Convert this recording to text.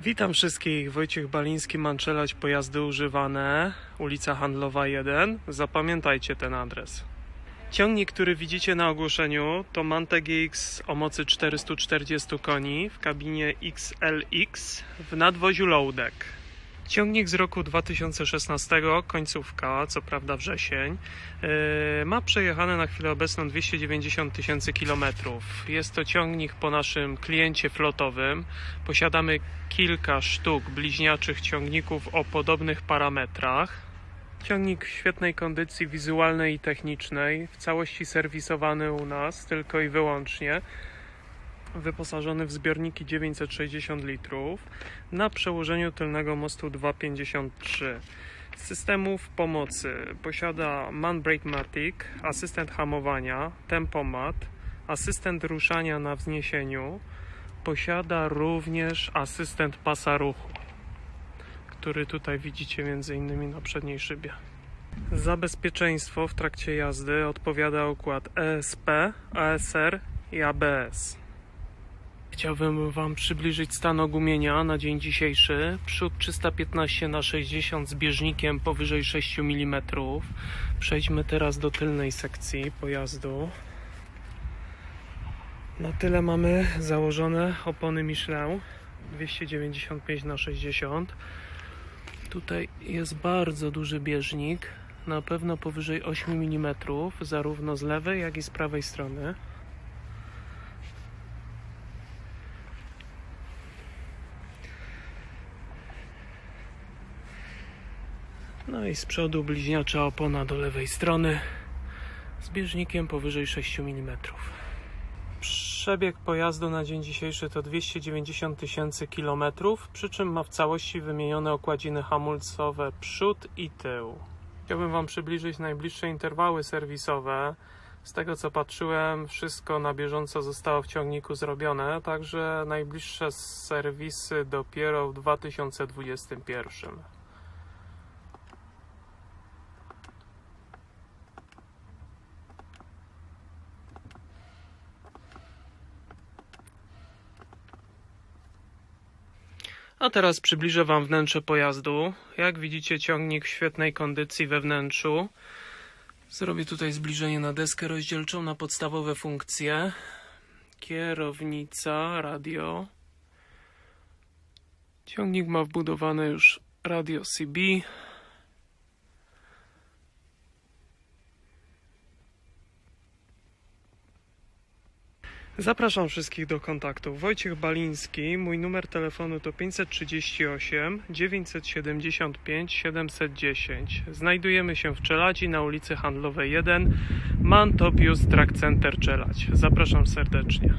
Witam wszystkich, Wojciech Baliński, Manczelać, pojazdy używane, ulica Handlowa 1. Zapamiętajcie ten adres. Ciągnik, który widzicie na ogłoszeniu to Mante GX o mocy 440 koni w kabinie XLX w nadwoziu Lowdeck. Ciągnik z roku 2016, końcówka, co prawda wrzesień, yy, ma przejechane na chwilę obecną 290 tysięcy kilometrów. Jest to ciągnik po naszym kliencie flotowym. Posiadamy kilka sztuk bliźniaczych ciągników o podobnych parametrach. Ciągnik w świetnej kondycji wizualnej i technicznej, w całości serwisowany u nas tylko i wyłącznie. Wyposażony w zbiorniki 960 litrów na przełożeniu tylnego mostu 253. Z systemów pomocy posiada Manbrake Matic, asystent hamowania, tempomat, asystent ruszania na wzniesieniu. Posiada również asystent pasa ruchu, który tutaj widzicie między innymi na przedniej szybie. Za bezpieczeństwo w trakcie jazdy odpowiada układ ESP, ASR i ABS. Chciałbym Wam przybliżyć stan ogumienia na dzień dzisiejszy. Przód 315 na 60 z bieżnikiem powyżej 6 mm. Przejdźmy teraz do tylnej sekcji pojazdu. Na tyle mamy założone opony Michelin 295 na 60. Tutaj jest bardzo duży bieżnik, na pewno powyżej 8 mm, zarówno z lewej, jak i z prawej strony. No i z przodu bliźniacza opona do lewej strony z bieżnikiem powyżej 6 mm. Przebieg pojazdu na dzień dzisiejszy to 290 tysięcy kilometrów, przy czym ma w całości wymienione okładziny hamulcowe przód i tył. Chciałbym Wam przybliżyć najbliższe interwały serwisowe. Z tego co patrzyłem, wszystko na bieżąco zostało w ciągniku zrobione, także najbliższe serwisy dopiero w 2021. A teraz przybliżę Wam wnętrze pojazdu. Jak widzicie, ciągnik w świetnej kondycji we wnętrzu. Zrobię tutaj zbliżenie na deskę rozdzielczą na podstawowe funkcje. Kierownica, radio. Ciągnik ma wbudowane już radio CB. Zapraszam wszystkich do kontaktu. Wojciech Baliński, mój numer telefonu to 538 975 710. Znajdujemy się w Czeladzi na ulicy Handlowej 1, Mantopius Track Center Czeladź. Zapraszam serdecznie.